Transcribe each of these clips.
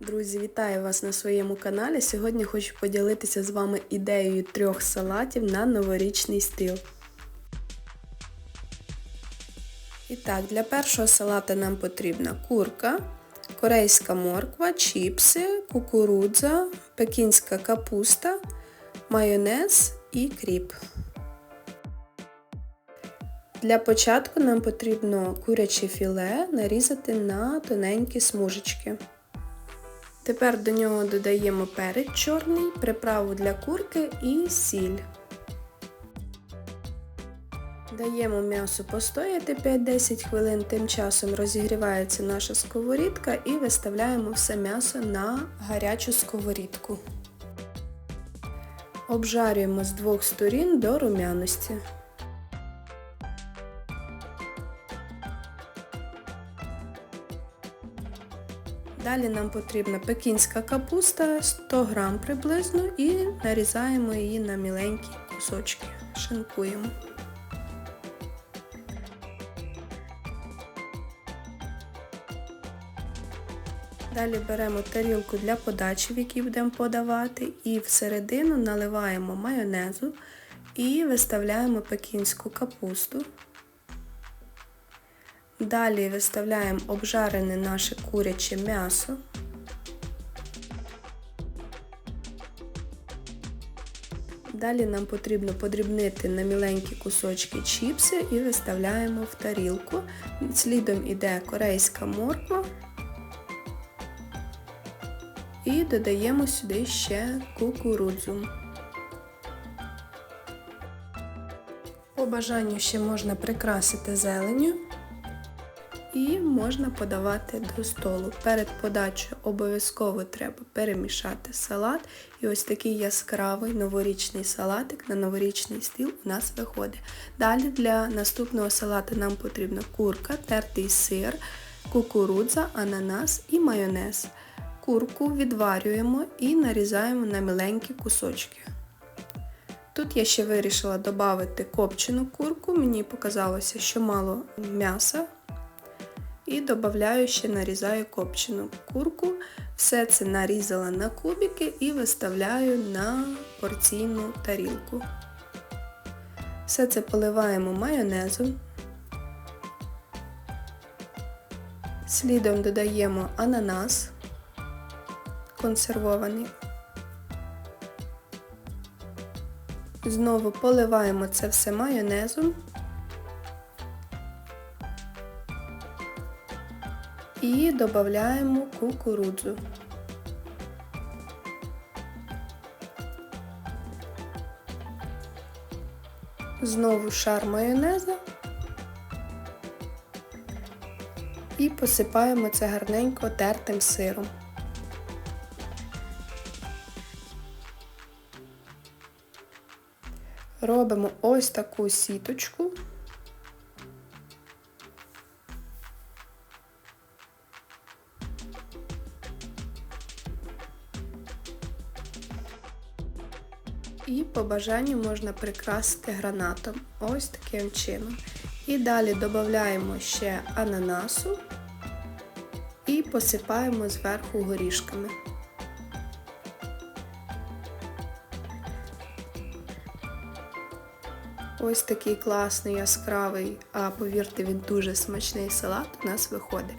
Друзі, вітаю вас на своєму каналі. Сьогодні хочу поділитися з вами ідеєю трьох салатів на новорічний стіл. І так, для першого салата нам потрібна курка, корейська морква, чіпси, кукурудза, пекінська капуста, майонез і кріп. Для початку нам потрібно куряче філе нарізати на тоненькі смужечки. Тепер до нього додаємо перець чорний, приправу для курки і сіль. Даємо м'ясо постояти 5-10 хвилин, тим часом розігрівається наша сковорідка і виставляємо все м'ясо на гарячу сковорідку. Обжарюємо з двох сторін до румяності. Далі нам потрібна пекінська капуста 100 грам приблизно і нарізаємо її на міленькі кусочки, шинкуємо. Далі беремо тарілку для подачі, в якій будемо подавати, і всередину наливаємо майонезу і виставляємо пекінську капусту. Далі виставляємо обжарене наше куряче м'ясо. Далі нам потрібно подрібнити на міленькі кусочки чіпси і виставляємо в тарілку. Слідом іде корейська морква. І додаємо сюди ще кукурудзу. По бажанню ще можна прикрасити зеленю і можна подавати до столу. Перед подачею обов'язково треба перемішати салат. І ось такий яскравий новорічний салатик на новорічний стіл у нас виходить. Далі для наступного салату нам потрібна курка, тертий сир, кукурудза, ананас і майонез. Курку відварюємо і нарізаємо на міленькі кусочки. Тут я ще вирішила додати копчену курку, мені показалося, що мало м'яса. І додаю ще нарізаю копчену курку. Все це нарізала на кубики і виставляю на порційну тарілку. Все це поливаємо майонезом. Слідом додаємо ананас консервований. Знову поливаємо це все майонезом. І додаємо кукурудзу. Знову шар майонеза і посипаємо це гарненько тертим сиром. Робимо ось таку сіточку. І по бажанню можна прикрасити гранатом. Ось таким чином. І далі додаємо ще ананасу і посипаємо зверху горішками. Ось такий класний, яскравий, а повірте, він дуже смачний салат у нас виходить.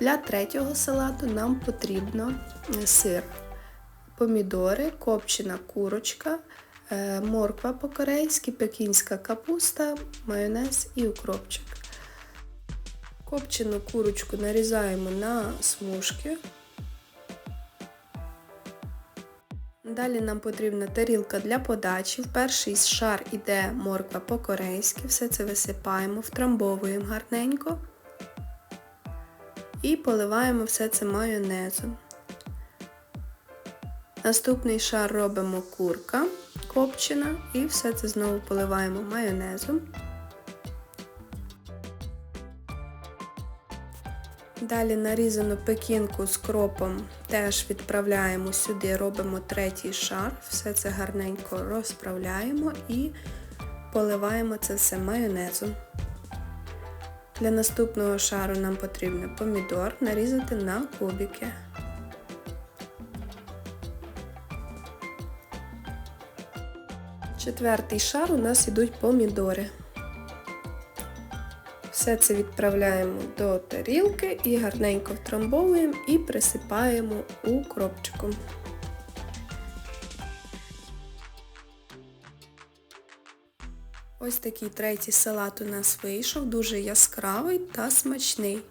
Для третього салату нам потрібно сир, помідори, копчена курочка, морква по-корейськи, пекінська капуста, майонез і укропчик. Копчену курочку нарізаємо на смужки. Далі нам потрібна тарілка для подачі. В перший шар іде морква по-корейськи, все це висипаємо, втрамбовуємо гарненько і поливаємо все це майонезом. Наступний шар робимо курка копчена і все це знову поливаємо майонезом. Далі нарізану пекінку з кропом теж відправляємо сюди, робимо третій шар, все це гарненько розправляємо і поливаємо це все майонезом. Для наступного шару нам потрібно помідор нарізати на кубики. Четвертий шар у нас ідуть помідори. Все це відправляємо до тарілки і гарненько втрамбовуємо і присипаємо укропчиком. Ось такий третій салат у нас вийшов, дуже яскравий та смачний.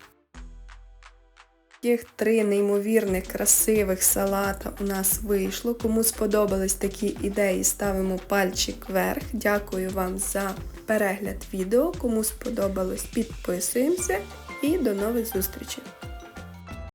Таких три неймовірних красивих салата у нас вийшло. Кому сподобались такі ідеї, ставимо пальчик вверх. Дякую вам за перегляд відео. Кому сподобалось, підписуємося і до нових зустрічей!